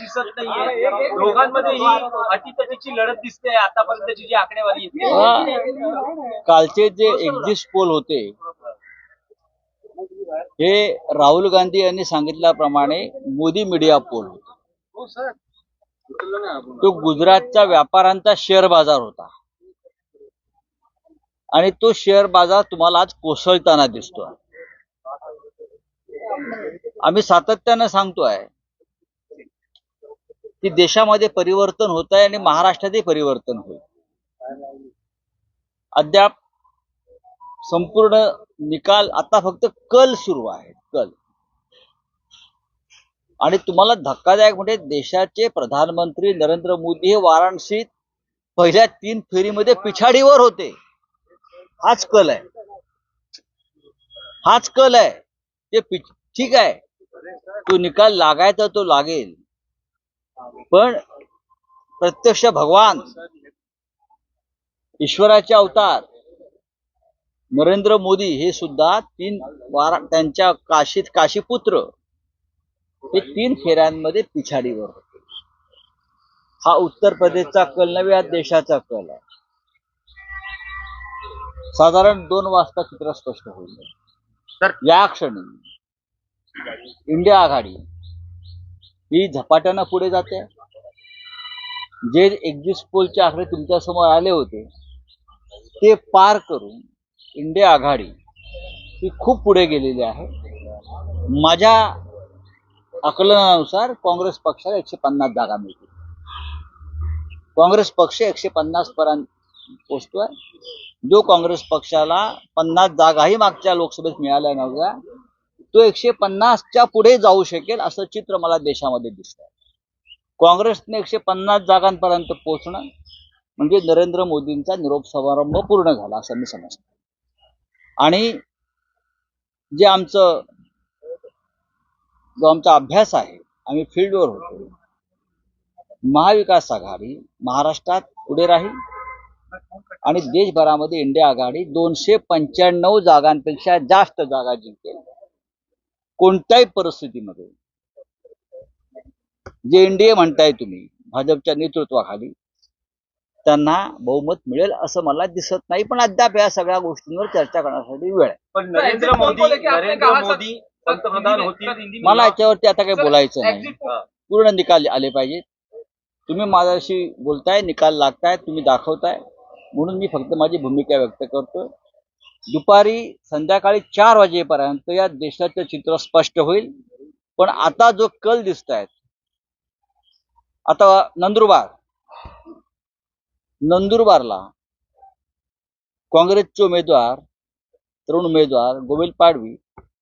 दिसत नाहीये. दोघांमध्ये ही अटीतटीची लढत दिसते आतापर्यंतची जी आकडेवारी येते. हा. कालचे जे एक्झिस्ट पोल होते हे राहुल गांधी यांनी सांगितल्याप्रमाणे मोदी मीडिया पोल होते. तो गुजरातच्या व्यापाऱ्यांचा शेअर बाजार होता. आणि तो शेअर बाजार तुम्हाला आज कोसळताना दिसतोय. आम्ही सातत्यानं सांगतोय की देशामध्ये परिवर्तन होत आहे आणि महाराष्ट्रातही परिवर्तन होईल. अद्याप संपूर्ण निकाल आता फक्त कल सुरू आहे कल. आणि तुम्हाला धक्कादायक म्हणजे देशाचे प्रधानमंत्री नरेंद्र मोदी हे वाराणसीत पहिल्या तीन फेरीमध्ये पिछाडीवर होते. हाच कल आहे. हाच कल आहे. ते ठीक आहे. तो निकाल लागायचा तो लागेल. पण प्रत्यक्ष भगवान ईश्वराचे अवतार नरेंद्र मोदी हे सुद्धा तीन वारा त्यांच्या काशीत काशीपुत्र हे तीन फेऱ्यांमध्ये पिछाडीवर होते. हा उत्तर प्रदेशचा कल नव्हे हा देशाचा कल आहे. साधारण दोन वाजता चित्र स्पष्ट होईल. तर- या क्षणी इंडिया आघाडी ही झपाट्यानं पुढे जाते. जे एक्झिट पोलचे आकडे तुमच्यासमोर आले होते ते पार करून इंडिया आघाडी ही खूप पुढे गेलेली आहे. माझ्या आकलनानुसार काँग्रेस पक्षाला एकशे पन्नास जागा मिळतील. काँग्रेस पक्ष एकशे पन्नास पर्यंत पोचतोय. जो काँग्रेस पक्षाला पन्नास जागाही मागच्या लोकसभेत मिळाल्या नव्हत्या तो एकशे पन्नासच्या पुढे जाऊ शकेल असं चित्र मला देशामध्ये दिसत आहे काँग्रेसने एकशे पन्नास जागांपर्यंत पोहोचणं म्हणजे नरेंद्र मोदींचा निरोप समारंभ पूर्ण झाला असं मी समजतो. आणि जे आमचं जो आमचा अभ्यास आहे आम्ही फील्डवर होतो महाविकास आघाडी महाराष्ट्रात पुढे राहील आणि देशभरामध्ये इंडिया आघाडी दोनशे पंच्याण्णव जागांपेक्षा जास्त जागा जिंकेल. कोणत्याही परिस्थितीमध्ये. जे एनडीए म्हणताय तुम्ही भाजपच्या नेतृत्वाखाली त्यांना बहुमत मिळेल असं मला दिसत नाही पण अद्याप या सगळ्या गोष्टींवर चर्चा करण्यासाठी वेळ आहे. पण नरेंद्र मोदी नरेंद्र मोदी पंतप्रधान होतील. मला याच्यावरती आता काही बोलायचं नाही. पूर्ण निकाल आले पाहिजेत. तुम्ही माझ्याशी बोलताय निकाल लागताय तुम्ही दाखवताय. म्हणून मी फक्त माझी भूमिका व्यक्त करतोय. दुपारी संध्याकाळी चार वाजेपर्यंत या देशाचं चित्र स्पष्ट होईल. पण आता जो कल दिसत आहेत आता नंदुरबार नंदुरबारला काँग्रेसचे उमेदवार तरुण उमेदवार गोविंद पाडवी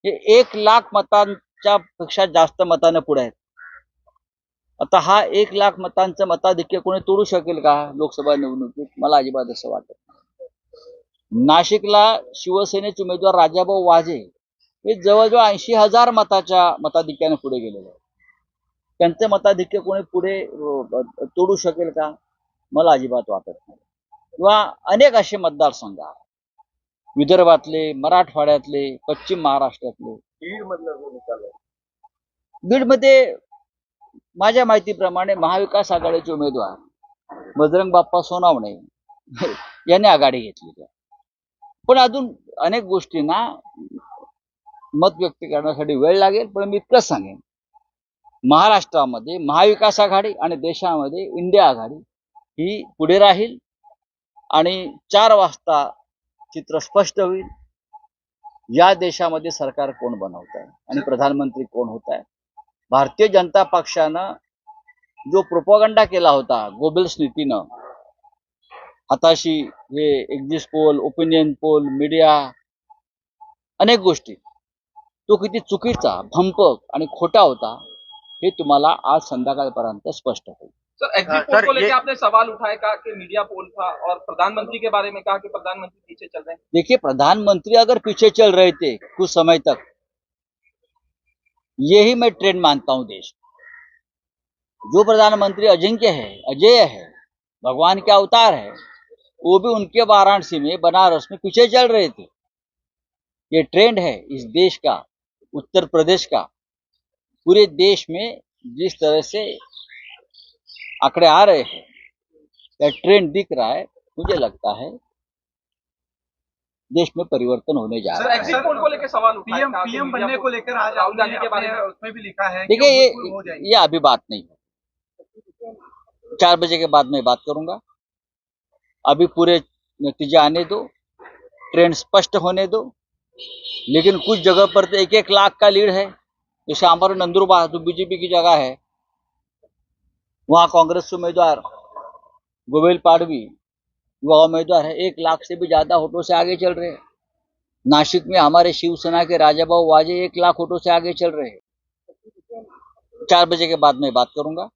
हे एक लाख मतांच्या पेक्षा जास्त मतानं पुढे आहेत. आता हा एक लाख मतांचं मताधिक्य कोणी तोडू शकेल का लोकसभा निवडणुकीत? मला अजिबात असं वाटत नाशिकला शिवसेनेचे उमेदवार राजाभाऊ वाजे हे जवळजवळ ऐंशी हजार मताच्या मताधिक्याने पुढे गेलेले आहेत. त्यांचे मताधिक्य कोणी पुढे तोडू शकेल का? मला अजिबात वाटत नाही. किंवा अनेक असे मतदारसंघ आहेत. विदर्भातले मराठवाड्यातले पश्चिम महाराष्ट्रातले. बीड बीडमध्ये माझ्या माहितीप्रमाणे महाविकास आघाडीचे उमेदवार बजरंग बाप्पा सोनावणे यांनी आघाडी घेतली त्या पण अजून अनेक गोष्टींना मत व्यक्त करण्यासाठी वेळ लागेल पण मी इतकंच सांगेन. महाराष्ट्रामध्ये महाविकास आघाडी आणि देशामध्ये इंडिया आघाडी ही पुढे राहील आणि चार वाजता चित्र स्पष्ट होईल. या देशामध्ये सरकार कोण बनवत आहे आणि प्रधानमंत्री कोण होत आहे? भारतीय जनता पक्षानं जो प्रोपोगंडा केला होता गोबेल्स नीतीनं हाताशी हे exit poll opinion poll media अनेक गोष्टी. तो किती चुकीचा भंपक आणि खोटा होता हे तुम्हाला आज संध्याकाळपर्यंत स्पष्ट होईल. सर एग्जिट हाँ, पोल सर, को लेकर आपने सवाल उठाया कहा कि मीडिया पोल था और प्रधानमंत्री के बारे में कहा कि प्रधानमंत्री पीछे चल रहे हैं? देखिए प्रधानमंत्री अगर पीछे चल रहे थे कुछ समय तक यही मैं ट्रेंड मानता हूं देश। जो प्रधानमंत्री अजिंक्य है अजय है भगवान के अवतार है वो भी उनके वाराणसी में बनारस में पीछे चल रहे थे। ये ट्रेंड है इस देश का उत्तर प्रदेश का। पूरे देश में जिस तरह से आंकड़े आ रहे हैं या ट्रेंड दिख रहा है मुझे लगता है देश में परिवर्तन होने जा रहा है। पोल को लेकर सवाल पीएम पीएम बनने को लेकर आज राहुल गांधी के बारे में उसमें भी लिखा है देखिए ये ये अभी बात नहीं है। चार बजे के बाद मैं बात करूँगा। अभी पूरे नतीजे आने दो ट्रेंड स्पष्ट होने दो, लेकिन कुछ जगह पर तो एक एक लाख का लीड है। जैसे हमारे नंदुरबार जो बीजेपी की जगह है। वहाँ कांग्रेस उम्मीदवार गोविल पाडवी युवा उम्मीदवार है। एक लाख से भी ज़्यादा वोटों से आगे चल रहे हैं। नासिक में हमारे शिवसेना के राजाबाबू वाजे एक लाख वोटों से आगे चल रहे हैं। चार बजे के बाद मैं बात करूँगा।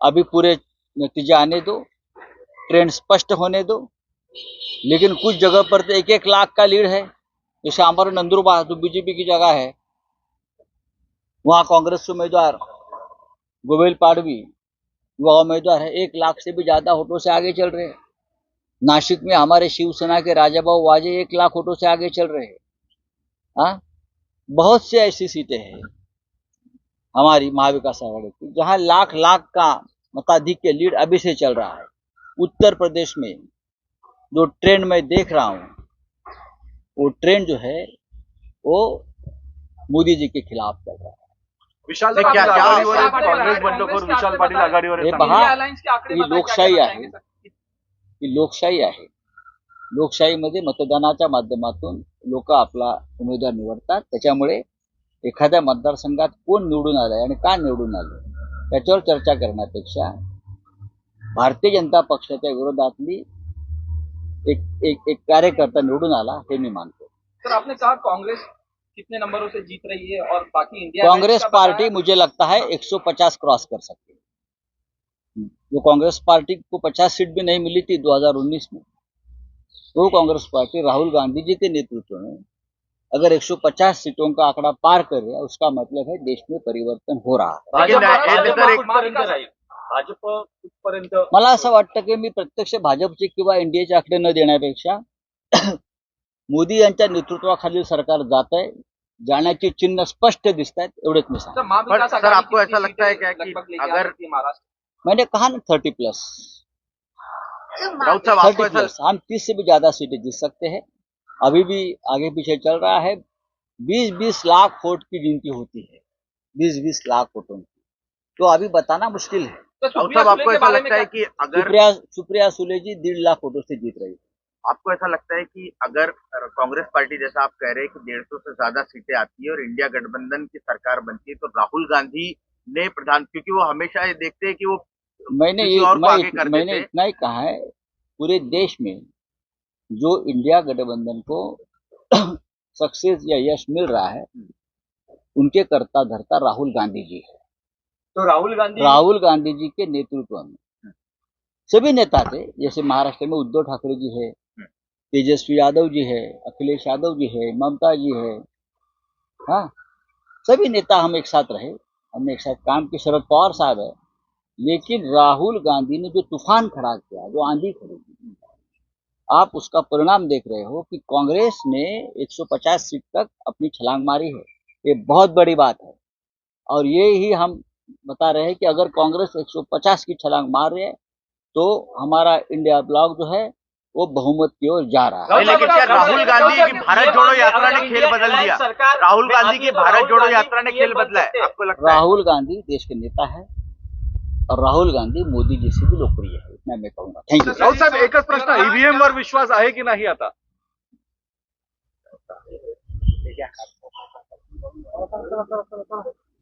अभी पूरे नतीजे आने दो ट्रेंड स्पष्ट होने दो। लेकिन कुछ जगह पर तो एक एक लाख का लीड है। जैसे हमारे नंदुरबार जो बीजेपी की जगह है। वहाँ कांग्रेस के उम्मीदवार गोविल पाडवी युवा उम्मीदवार है। एक लाख से भी ज़्यादा वोटों से आगे चल रहे हैं। नासिक में हमारे शिवसेना के राजाबाबू वाजे एक लाख वोटों से आगे चल रहे हैं। हाँ? बहुत सी ऐसी सीटें हैं हमारी महाविकास आघाड़ी की, जहाँ लाख लाख का मताधिक्य लीड अभी से चल रहा है। उत्तर प्रदेश में जो ट्रेंड मैं देख रहा हूं वो ट्रेंड जो है वो मोदी जी के खिलाफ चल रहा है विशाल क्या क्या काँग्रेस बंडखोर के विशाल पाटील. आघाडीवर हे. पहा, ही क्या लोकशाही आहे. ही लोकशाही आहे लोकशाहीमध्ये मतदानाच्या माध्यमातून लोक आपला उमेदवार निवडतात त्याच्यामुळे एखाद्या मतदारसंघात कोण निवडून आलंय आणि का निवडून आलं त्याच्यावर चर्चा करण्यापेक्षा भारतीय जनता पक्षाच्या विरोधातली एक एक एक कार्यकर्ता निवडून आला हे मी मानतो. सर आपने कहा कांग्रेस कितने नंबरों से जीत रही है और बाकी इंडिया कांग्रेस पार्टी मुझे लगता है 150 क्रॉस कर सकती है। जो कांग्रेस पार्टी को 50 सीट भी नहीं मिली थी 2019 में वो कांग्रेस पार्टी राहुल गांधी जी के नेतृत्व में अगर 150 सीटों का आंकड़ा पार करे उसका मतलब है देश में परिवर्तन हो रहा है। भाजप कुठपर्यंत मला असं वाटतं की मी प्रत्यक्ष भाजपचे किंवा एनडीएचे आकडे न देण्यापेक्षा मोदी यांच्या नेतृत्वाखालील सरकार जात आहे जाण्याची चिन्ह स्पष्ट दिसत आहेत एवढेच मी सांगतो. आपको ऐसा लगता है क्या कि अगर- है मैंने कहा ना थर्टी प्लस थर्टी प्लस हम तीस से भी ज़्यादा सीटें जीत सकते हैं। अभी भी आगे पीछे चल रहा है। बीस बीस लाख वोट की गिनती होती है। बीस बीस लाख वोटों की। तो अभी बताना मुश्किल है। तो राउत सुप्रिया सुले आपको ऐसा लगता है कि अगर सुप्रिया सुप्रिया सुले जी डेढ़ लाख वोटों से जीत रही है। आपको ऐसा लगता है कि अगर कांग्रेस पार्टी जैसा आप कह रहे हैं कि डेढ़ सौ से ज़्यादा सीटें आती है और इंडिया गठबंधन की सरकार बनती है तो राहुल गांधी ने प्रधान क्योंकि वो हमेशा ये देखते हैं कि वो मैंने ये मैं इत- मैंने इतना ही कहा है पूरे देश में जो इंडिया गठबंधन को सक्सेस या यश मिल रहा है उनके करता धरता राहुल गांधी जी है। तो राहुल गांधी राहुल गांधी जी के नेतृत्व में। सभी नेता थे जैसे महाराष्ट्र में उद्धव ठाकरे जी है तेजस्वी यादव जी है अखिलेश यादव जी है ममता जी है हाँ। सभी नेता हम एक साथ रहे हमने एक साथ काम किया शरद पवार साहब है। लेकिन राहुल गांधी ने जो तूफ़ान खड़ा किया जो आंधी खड़ी की आप उसका परिणाम देख रहे हो कि कांग्रेस ने 150 सीट तक अपनी छलांग मारी है। ये बहुत बड़ी बात है। और ये ही हम बता रहे हैं कि अगर कांग्रेस 150 की छलांग मार रही है तो हमारा इंडिया ब्लॉक जो है वो बहुमत की ओर जा रहा है। लेकिन क्या राहुल गांधी की भारत जोड़ो यात्रा ने खेल बदल दिया? राहुल गांधी की भारत जोड़ो यात्रा ने खेल बदला है आपको लगता है? राहुल गांधी देश के नेता है और राहुल गांधी मोदी जी से भी लोकप्रिय है इतना मैं कहूँगा। थैंक यू राऊत साहेब एकच प्रश्न ईव्हीएम वर विश्वास आहे की नाही आता?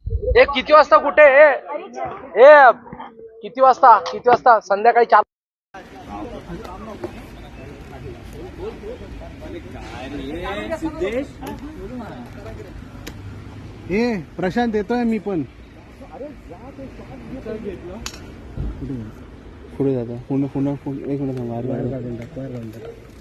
हे किती वाजता कुठे ए ए किती वाजता? किती वाजता? संध्याकाळी चार हे प्रशांत येतोय मी पण. पुढे जाता? पुन्हा पुन्हा एक मिनिट